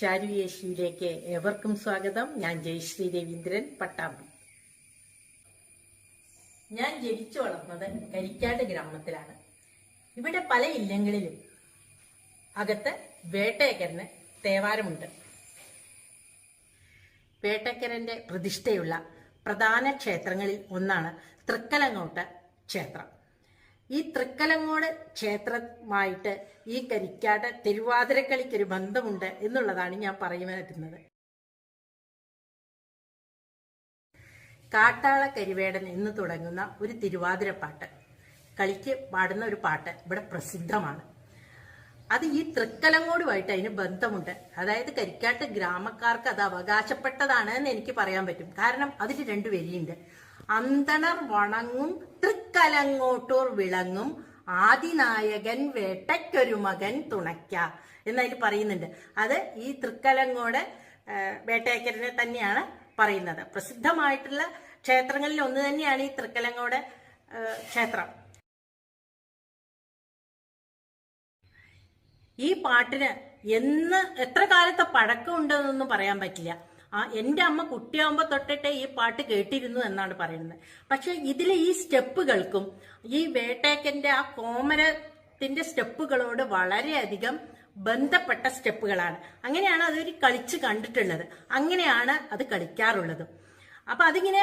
ചാരുയേശുവിലേക്ക് ഏവർക്കും സ്വാഗതം. ഞാൻ ജയശ്രീ രവീന്ദ്രൻ പട്ടാമ്പി. ഞാൻ ജനിച്ചു വളർന്നത് കരിക്കാട് ഗ്രാമത്തിലാണ്. ഇവിടെ പല ഇല്ലങ്ങളിലും അകത്ത് വേട്ടയക്കരന് തേവാരമുണ്ട്. വേട്ടക്കരന്റെ പ്രതിഷ്ഠയുള്ള പ്രധാന ക്ഷേത്രങ്ങളിൽ ഒന്നാണ് തൃക്കലങ്ങോട്ട് ക്ഷേത്രം. ഈ തൃക്കലങ്ങോട് ക്ഷേത്രമായിട്ട് ഈ കരിക്കാട് തിരുവാതിരക്കളിക്കൊരു ബന്ധമുണ്ട് എന്നുള്ളതാണ് ഞാൻ പറയുന്നത് കാട്ടാള കരിവേടൻ എന്ന് തുടങ്ങുന്ന ഒരു തിരുവാതിരപ്പാട്ട് കളിക്ക് പാടുന്ന ഒരു പാട്ട് ഇവിടെ പ്രസിദ്ധമാണ്. അത് ഈ തൃക്കലങ്ങോടുമായിട്ട് അതിന് ബന്ധമുണ്ട്. അതായത് കരിക്കാട്ട് ഗ്രാമക്കാർക്ക് അത് അവകാശപ്പെട്ടതാണ് എന്ന് എനിക്ക് പറയാൻ പറ്റും. കാരണം അതിന് രണ്ടു വരിയുണ്ട്. അന്തണർ വണങ്ങും തൃക്കലങ്ങോട്ടൂർ വിളങ്ങും ആദിനായകൻ വേട്ടയ്ക്കൊരു മകൻ തുണയ്ക്ക എന്നതിൽ പറയുന്നുണ്ട്. അത് ഈ തൃക്കലങ്ങോട് വേട്ടയക്കരനെ തന്നെയാണ് പറയുന്നത്. പ്രസിദ്ധമായിട്ടുള്ള ക്ഷേത്രങ്ങളിൽ ഒന്ന് തന്നെയാണ് ഈ തൃക്കലങ്ങോട് ക്ഷേത്രം. ഈ പാട്ടിന് എന്ന് എത്ര കാലത്തെ പഴക്കം ഉണ്ടെന്നൊന്നും പറയാൻ പറ്റില്ല. ആ എന്റെ അമ്മ കുട്ടിയാകുമ്പോൾ തൊട്ടിട്ടേ ഈ പാട്ട് കേട്ടിരുന്നു എന്നാണ് പറയുന്നത്. പക്ഷെ ഇതിലെ ഈ സ്റ്റെപ്പുകൾക്കും ഈ വേട്ടേക്കന്റെ ആ കോമരത്തിന്റെ സ്റ്റെപ്പുകളോട് വളരെയധികം ബന്ധപ്പെട്ട സ്റ്റെപ്പുകളാണ്. അങ്ങനെയാണ് അതൊരു കളിച്ച് കണ്ടിട്ടുള്ളത്. അങ്ങനെയാണ് അത് കളിക്കാറുള്ളത്. അപ്പൊ അതിങ്ങനെ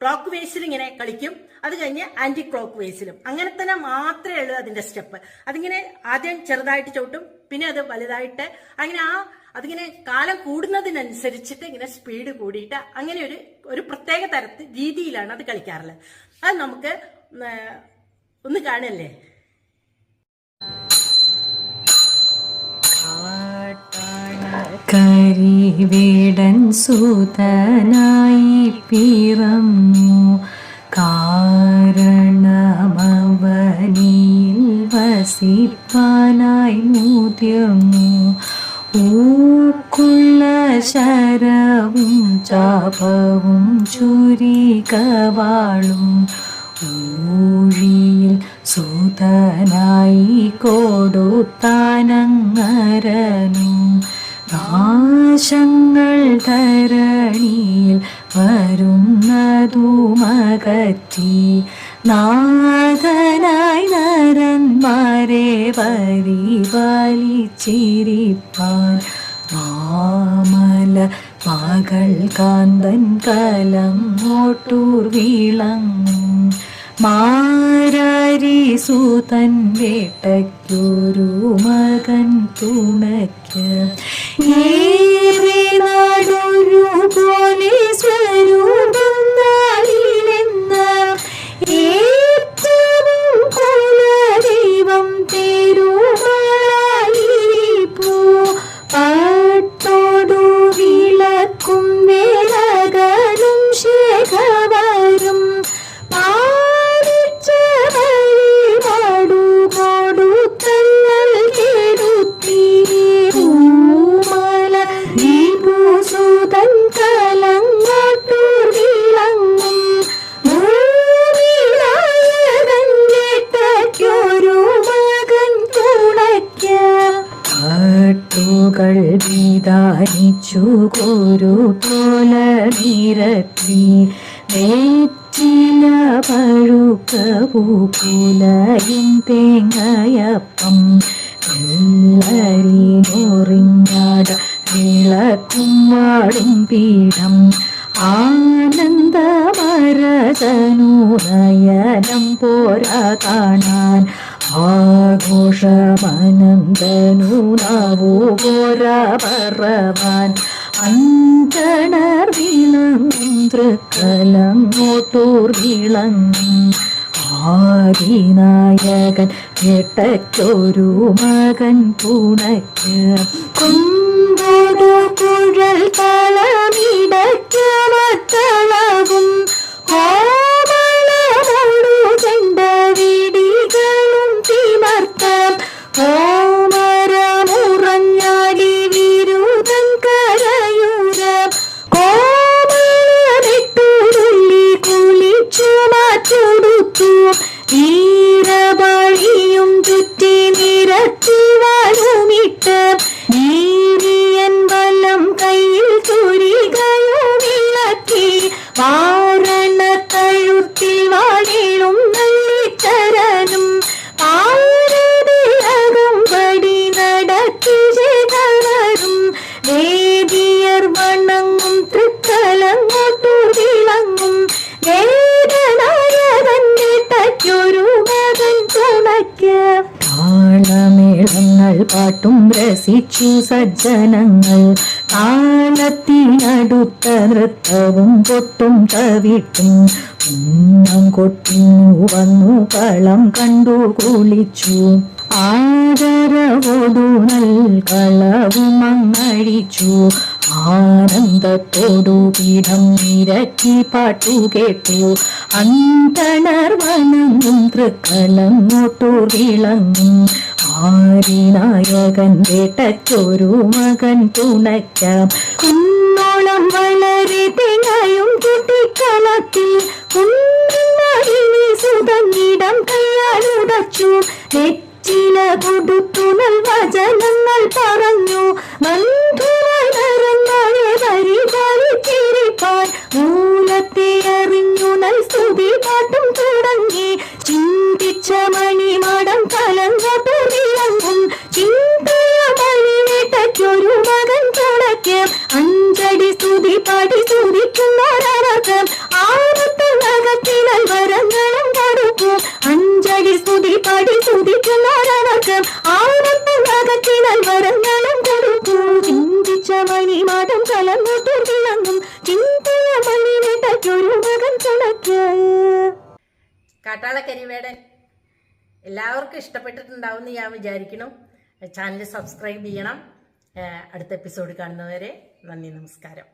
ക്ലോക്ക് വേസിൽ ഇങ്ങനെ കളിക്കും. അത് കഴിഞ്ഞ് ആന്റി ക്ലോക്ക് വേസിലും. അങ്ങനെ തന്നെ മാത്രമേ ഉള്ളൂ അതിന്റെ സ്റ്റെപ്പ്. അതിങ്ങനെ ആദ്യം ചെറുതായിട്ട് ചവിട്ടും പിന്നെ അത് വലുതായിട്ട്. അങ്ങനെ ആ അതിങ്ങനെ കാലം കൂടുന്നതിനനുസരിച്ചിട്ട് ഇങ്ങനെ സ്പീഡ് കൂടിയിട്ട് അങ്ങനെ ഒരു ഒരു പ്രത്യേക തരത്തിൽ രീതിയിലാണ് അത് കളിക്കാറുള്ളത്. അത് നമുക്ക് ഒന്ന് കാണല്ലേ? കരിവേടൻ സൂതനായി പിറന്നു. കാരണമവനിൽ വസിപ്പാനായി മുതിർന്നു. ഊക്കുള്ള ശരവും ചാപവും ചുരികവാളും ഊഴിയിൽ സൂതനായി കൊടുത്താനങ്ങരനും നാശങ്ങൾ ധരണിയിൽ വരുന്നതുമകറ്റി നാഥനായി നരന്മാരെ പരിപാലിച്ചിരിപ്പാൻ മാമല മകൾ കാന്തൻ കലം ഓട്ടൂർ വിളങ്ങും മാരാരി സൂതൻ വേട്ടയ്ക്കൊരു മകൻ തുണയ്ക്ക്. ഏറെ നാടൊരു പോലെ സ്വരൂപം പാട്ടുകൾ വിധാനിച്ചു ഒരു പോല നിരത്തി നെറ്റില പഴുക്ക പൂക്കുലയും തേങ്ങയപ്പം വെള്ളരി മുറിഞ്ഞാട പീഠം. ആനന്ദമരതനു നയനം പോരാ കാണാൻ ആഘോഷമനന്തനു നവോ പോരാ പറവാൻ അന്തണർ വിളങ്ങും തൃക്കലങ്ങോട്ടൂർ വിളങ്ങും ആദിനായകൻ എട്ടയ്ക്കൊരു മകൻ പുണയ്ക്ക് കുമ്പോടു കുഴൽ കളമിടയ്ക്ക് പാട്ടും രസിച്ചു സജ്ജനങ്ങൾ. കാലത്തിനടുത്ത നൃത്തവും കൊട്ടും തവിട്ടും ഉന്നം കൊട്ടിന്നു വന്നു കളം കണ്ടു കുളിച്ചു. ആദരവോടു നൽകളവും അങ്ങഴിച്ചു. ആനന്ദത്തോടു പീഠം നിരക്കി പാട്ടു കേട്ടു. അന്തണർവനങ്ങും തൃക്കലങ്ങോട്ടു വിളങ്ങും. ആരിനായകൻ വേട്ടയ്ക്കൊരു മകൻ തുണയ്ക്കാം. കുന്നോളം വളരെ തേങ്ങയും ചുട്ടിക്കലത്തിൽ കുന്നിനി സുതന്നിടം കയ്യാലുടച്ചു നെറ്റില കൊടുത്തു വചനങ്ങൾ പറഞ്ഞു. പരിപാലിച്ചിരിപ്പാൻ മൂലത്തെ അറിഞ്ഞു നൽ സ്തുതി പാട്ടും തുടങ്ങി. ചിന്തിച്ച മണിമടം കലങ്ങോട്ടു കാട്ടാള കരിവേടൻ. എല്ലാവർക്കും ഇഷ്ടപ്പെട്ടിട്ടുണ്ടാവുമെന്ന് ഞാൻ വിചാരിക്കണം ചാനൽ സബ്സ്ക്രൈബ് ചെയ്യണം. അടുത്ത എപ്പിസോഡ് കാണുന്നവരെ നന്ദി നമസ്കാരം.